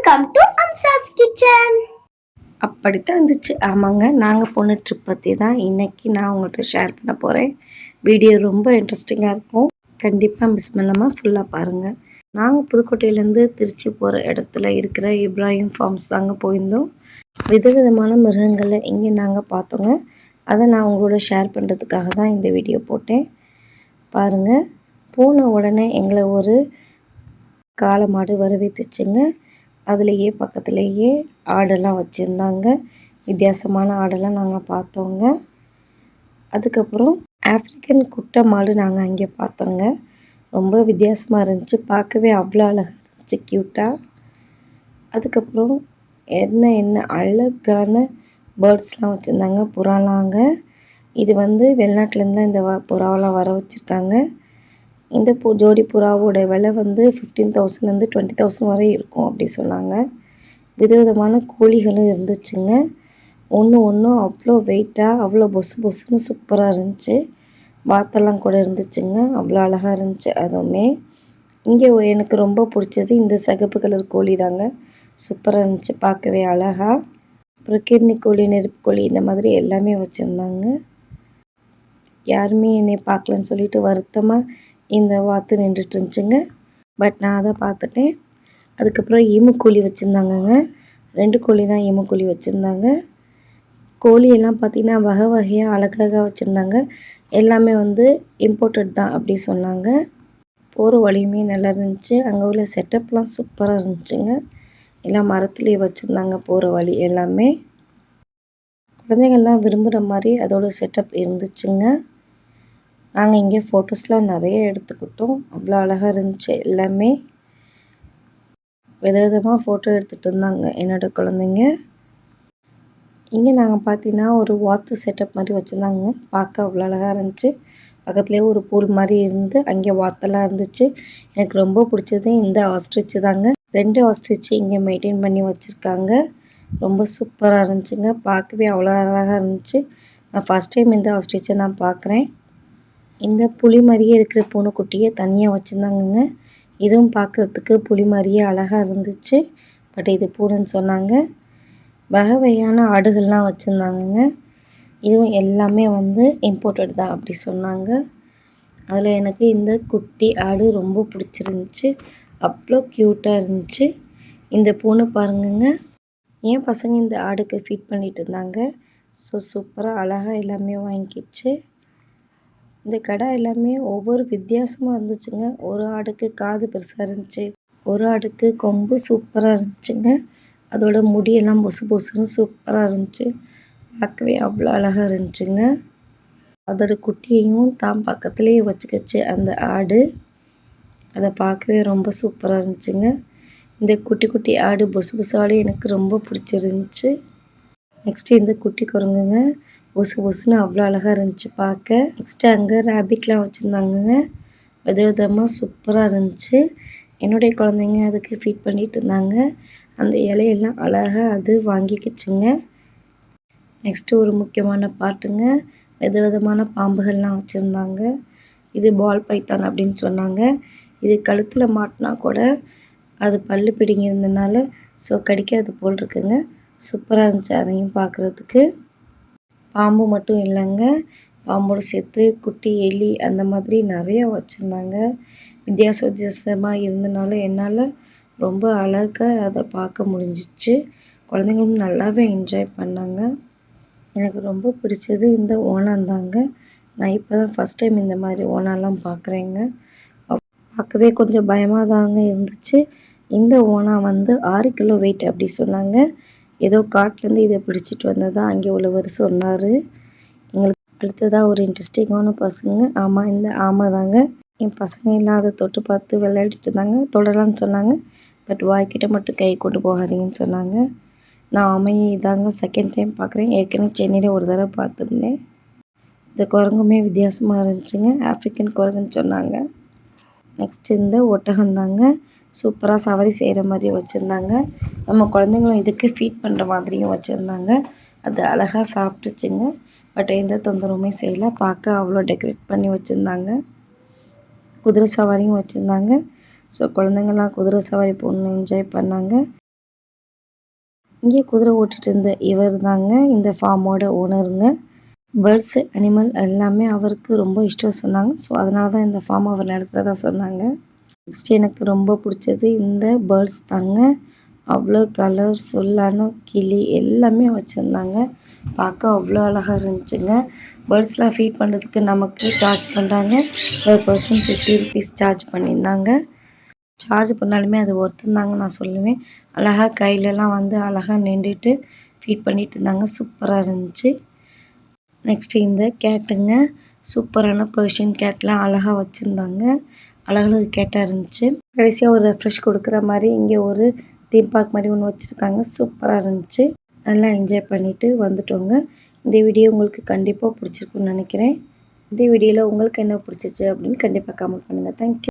Welcome to அம்சாஸ் kitchen அப்படித்தான் இருந்துச்சு. ஆமாங்க நாங்கள் போன ட்ரிப் பற்றி தான் இன்றைக்கி நான் உங்கள்கிட்ட ஷேர் பண்ண போகிறேன் வீடியோ ரொம்ப இன்ட்ரெஸ்டிங்காக இருக்கும். கண்டிப்பாக மிஸ் பண்ணாமல் ஃபுல்லாக பாருங்கள் நாங்கள் புதுக்கோட்டையிலேருந்து திருச்சி போகிற இடத்துல இருக்கிற இப்ராஹிம் ஃபார்ம்ஸ் தாங்க போயிருந்தோம். விதவிதமான மிருகங்களை இங்கே நாங்கள் பார்த்தோங்க. அதை நான் உங்களோட ஷேர் பண்ணுறதுக்காக தான் இந்த வீடியோ போட்டேன். பாருங்கள் போன உடனே எங்களை ஒரு காளை மாடு வரவேற்றுச்சுங்க அதுலேயே பக்கத்துலேயே ஆடெல்லாம் வச்சுருந்தாங்க. வித்தியாசமான ஆடெல்லாம் நாங்கள் பார்த்தோங்க. அதுக்கப்புறம் ஆஃப்ரிக்கன் குட்டை மாடு நாங்கள் அங்கே பார்த்தோங்க. ரொம்ப வித்தியாசமாக இருந்துச்சு. பார்க்கவே அவ்வளோ அழகாக இருந்துச்சு க்யூட்டாக அதுக்கப்புறம் என்ன என்ன அழகான பேர்ட்ஸ்லாம் வச்சுருந்தாங்க புறாலாங்க. இது வந்து வெளிநாட்டிலேருந்து தான் இந்த வ- புறாவெல்லாம் வர வச்சுருக்காங்க. இந்த பூ ஜோடி புறாவோட விலை வந்து ஃபிஃப்டீன் தௌசண்ட்லேருந்து டுவெண்ட்டி தௌசண்ட் வரை இருக்கும் அப்படி சொன்னாங்க. விதவிதமான கோழிகளும் இருந்துச்சுங்க. ஒன்று ஒன்றும் அவ்வளோ வெயிட்டாக அவ்வளோ பொசு பொசுன்னு சூப்பராக இருந்துச்சு. வாத்தெல்லாம் கூட இருந்துச்சுங்க. அவ்வளோ அழகாக இருந்துச்சு அதுவுமே. இங்கே எனக்கு ரொம்ப பிடிச்சது இந்த சிகப்பு கலர் கோழி தாங்க. சூப்பராக இருந்துச்சு பார்க்கவே அழகா. அப்புறம் கிர்னி கோழி நெருப்பு கோழி இந்த மாதிரி எல்லாமே வச்சுருந்தாங்க. யாருமே என்னை பார்க்கலன்னு சொல்லிட்டு வருத்தமாக இந்த வாத்து நின்றுட்டு இருந்துச்சுங்க. பட் நான் அதை பார்த்துட்டேன். அதுக்கப்புறம் ஈமு கோழி வச்சுருந்தாங்கங்க. ரெண்டு கோழி தான் ஈமு கோழி வச்சுருந்தாங்க. கோழியெல்லாம் பார்த்திங்கன்னா வகை வகையாக அழகழகாக வச்சுருந்தாங்க. எல்லாமே வந்து இம்போர்ட்டட் தான் அப்படி சொன்னாங்க. போகிற வழியுமே நல்லா இருந்துச்சு. அங்கே உள்ள செட்டப்லாம் சூப்பராக இருந்துச்சுங்க. எல்லாம் மரத்துலேயே வச்சுருந்தாங்க போகிற வழி எல்லாமே. குழந்தைங்கள்லாம் விரும்புகிற மாதிரி அதோடய செட்டப் இருந்துச்சுங்க. நாங்கள் இங்கே ஃபோட்டோஸ்லாம் நிறைய எடுத்துக்கிட்டோம். அவ்வளோ அழகாக இருந்துச்சு எல்லாமே. விதவிதமாக ஃபோட்டோ எடுத்துகிட்டு இருந்தாங்க என்னோடய குழந்தைங்க. இங்கே நாங்கள் பார்த்தீங்கன்னா ஒரு வாத்து செட்டப் மாதிரி வச்சுருந்தாங்க. பார்க்க அவ்வளோ அழகாக இருந்துச்சு. பக்கத்துலேயே ஒரு பூல் மாதிரி இருந்து அங்கே வாத்தெல்லாம் இருந்துச்சு. எனக்கு ரொம்ப பிடிச்சது இந்த ஆஸ்ட்ரிச்சு தாங்க. ரெண்டு ஆஸ்ட்ரிச்சு இங்கே மெயின்டைன் பண்ணி வச்சுருக்காங்க. ரொம்ப சூப்பராக இருந்துச்சுங்க. பார்க்கவே அவ்வளோ அழகாக இருந்துச்சு. நான் ஃபஸ்ட் டைம் இந்த ஆஸ்ட்ரிச்சை நான் பார்க்குறேன் இந்த புளி மாதிரியே இருக்கிற பூனைக்குட்டியை தனியாக வச்சுருந்தாங்கங்க. இதுவும் பார்க்குறதுக்கு புலி மாதிரியே அழகாக இருந்துச்சு. பட் இது பூனைன்னு சொன்னாங்க. வகை வகையான ஆடுகள்லாம் வச்சுருந்தாங்கங்க. இதுவும் எல்லாமே வந்து இம்போர்ட்டட் தான் அப்படி சொன்னாங்க. அதில் எனக்கு இந்த குட்டி ஆடு ரொம்ப பிடிச்சிருந்துச்சு. அவ்வளோ க்யூட்டாக இருந்துச்சு. இந்த பூனை பாருங்கங்க. என் பசங்க இந்த ஆடுக்கு ஃபீட் பண்ணிகிட்டு இருந்தாங்க. ஸோ சூப்பராக அழகாக எல்லாமே வாங்கிக்கிச்சு. இந்த கடை எல்லாமே ஒவ்வொரு வித்தியாசமாக இருந்துச்சுங்க. ஒரு ஆடுக்கு காது பெருசாக இருந்துச்சு ஒரு ஆடுக்கு கொம்பு சூப்பராக இருந்துச்சுங்க. அதோட முடியெல்லாம் பொசு பொசுன்னு சூப்பராக இருந்துச்சு. பார்க்கவே அவ்வளோ அழகாக இருந்துச்சுங்க. அதோட குட்டியையும் தான் பக்கத்துலேயே வச்சுக்கிச்சு அந்த ஆடு. அதை பார்க்கவே ரொம்ப சூப்பராக இருந்துச்சுங்க. இந்த குட்டி குட்டி ஆடு பொசு பொசு ஆடு எனக்கு ரொம்ப பிடிச்சிருந்துச்சு. நெக்ஸ்ட்டு இந்த குட்டி குரங்குங்க. ஒசு ஒசுன்னு அவ்வளோ அழகாக இருந்துச்சு பார்க்க. நெக்ஸ்ட்டு அங்கே ரேபிட்லாம் வச்சுருந்தாங்கங்க. வித விதமாக சூப்பராக இருந்துச்சு. என்னுடைய குழந்தைங்க அதுக்கு ஃபீட் பண்ணிகிட்டு இருந்தாங்க. அந்த இலையெல்லாம் அழகாக அது வாங்கிக்கிச்சுங்க. நெக்ஸ்ட்டு ஒரு முக்கியமான பாட்டுங்க. வித விதமான பாம்புகள்லாம் வச்சுருந்தாங்க. இது பால் பைத்தான் அப்படின்னு சொன்னாங்க. இது கழுத்தில் மாட்டினா கூட அது பல்லு பிடுங்கியிருந்தனால ஸோ கடிக்காது போல் இருக்குங்க. சூப்பராக இருந்துச்சு அதையும் பார்க்குறதுக்கு. பாம்பு மட்டும் இல்லைங்க. பாம்போடு சேர்த்து குட்டி எலி அந்த மாதிரி நிறையா வச்சுருந்தாங்க. வித்தியாச வித்தியாசமாக இருந்தனால என்னால் ரொம்ப அழகாக அதை பார்க்க முடிஞ்சிச்சு. குழந்தைங்களும் நல்லாவே என்ஜாய் பண்ணாங்க. எனக்கு ரொம்ப பிடிச்சது இந்த ஓணாந்தாங்க நான் இப்போ தான் ஃபஸ்ட் டைம் இந்த மாதிரி ஓணம்லாம் பார்க்குறேங்க பார்க்கவே கொஞ்சம் பயமாக தாங்க இருந்துச்சு. இந்த ஓணா வந்து ஆறு கிலோ வெயிட் அப்படி சொன்னாங்க. ஏதோ காட்டிலேருந்து இதை பிடிச்சிட்டு வந்ததா அங்கே உள்ளவர் சொன்னார். எங்களுக்கு அடுத்ததாக ஒரு இன்ட்ரெஸ்டிங்கான பசங்க. ஆமாம் இந்த ஆமை தாங்க. என் பசங்க இல்லாத தொட்டு பார்த்து விளையாடிட்டு இருந்தாங்க. தொடலான்னு சொன்னாங்க. பட் வாய்க்கிட்ட மட்டும் கை கொண்டு போகாதீங்கன்னு சொன்னாங்க. நான் ஆமையை இதாங்க செகண்ட் டைம் பார்க்குறேன். ஏற்கனவே சென்னையில் ஒரு தடவை பார்த்துருந்தேன். இந்த குரங்குமே வித்தியாசமாக இருந்துச்சுங்க. ஆஃப்ரிக்கன் குரங்குன்னு சொன்னாங்க. நெக்ஸ்ட் இந்த ஒட்டகம் தாங்க. சூப்பராக சவாரி செய்கிற மாதிரியும் வச்சுருந்தாங்க. நம்ம குழந்தைங்களும் இதுக்கு ஃபீட் பண்ணுற மாதிரியும் வச்சுருந்தாங்க. அது அழகாக சாப்பிட்டுச்சுங்க. பட் எந்த தொந்தரவுமே செய்யலை. பார்க்க அவ்வளோ டெக்கரேட் பண்ணி வச்சுருந்தாங்க. குதிரை சவாரியும் வச்சுருந்தாங்க. ஸோ குழந்தைங்கள்லாம் குதிரை சவாரி போகணுன்னு என்ஜாய் பண்ணாங்க. இங்கே குதிரை ஓட்டிகிட்டு இருந்த இவர் தாங்க இந்த ஃபார்மோட ஓனருங்க பேர்ட்ஸ் அனிமல் எல்லாமே அவருக்கு ரொம்ப இஷ்டம் சொன்னாங்க. ஸோ அதனால தான் இந்த ஃபார்ம் அவர் நடத்துகிறதா சொன்னாங்க. நெக்ஸ்ட் எனக்கு ரொம்ப பிடிச்சது இந்த பேர்ட்ஸ் தாங்க. அவ்வளோ கலர்ஃபுல்லான கிளி எல்லாமே வச்சுருந்தாங்க. பார்க்க அவ்வளோ அழகாக இருந்துச்சுங்க. பேர்ட்ஸ்லாம் ஃபீட் பண்ணுறதுக்கு நமக்கு சார்ஜ் பண்ணுறாங்க ஒரு பர்சன் ஃபிஃப்டி ருபீஸ் சார்ஜ் பண்ணியிருந்தாங்க. சார்ஜ் பண்ணாலுமே அது ஒருத்தந்தாங்க நான் சொல்லுவேன். அழகாக கையிலலாம் வந்து அழகாக நின்றுட்டு ஃபீட் பண்ணிட்டு இருந்தாங்க. சூப்பராக இருந்துச்சு. நெக்ஸ்ட்டு இந்த கேட்டுங்க. சூப்பரான பர்ஷியன் கேட்லாம் அழகாக வச்சுருந்தாங்க. அழகழகு கேட்டாக இருந்துச்சு. கடைசியாக ஒரு ரெஃப்ரெஷ் கொடுக்குற மாதிரி இங்கே ஒரு தீம் பார்க் மாதிரி ஒன்று வச்சுருக்காங்க. சூப்பராக இருந்துச்சு. நல்லா என்ஜாய் பண்ணிவிட்டு வந்துட்டோங்க. இந்த வீடியோ உங்களுக்கு கண்டிப்பாக பிடிச்சிருக்குன்னு நினைக்கிறேன். இந்த வீடியோவில் உங்களுக்கு என்ன பிடிச்சிச்சு அப்படின்னு கண்டிப்பாக கமெண்ட் பண்ணுங்கள் தேங்க்யூ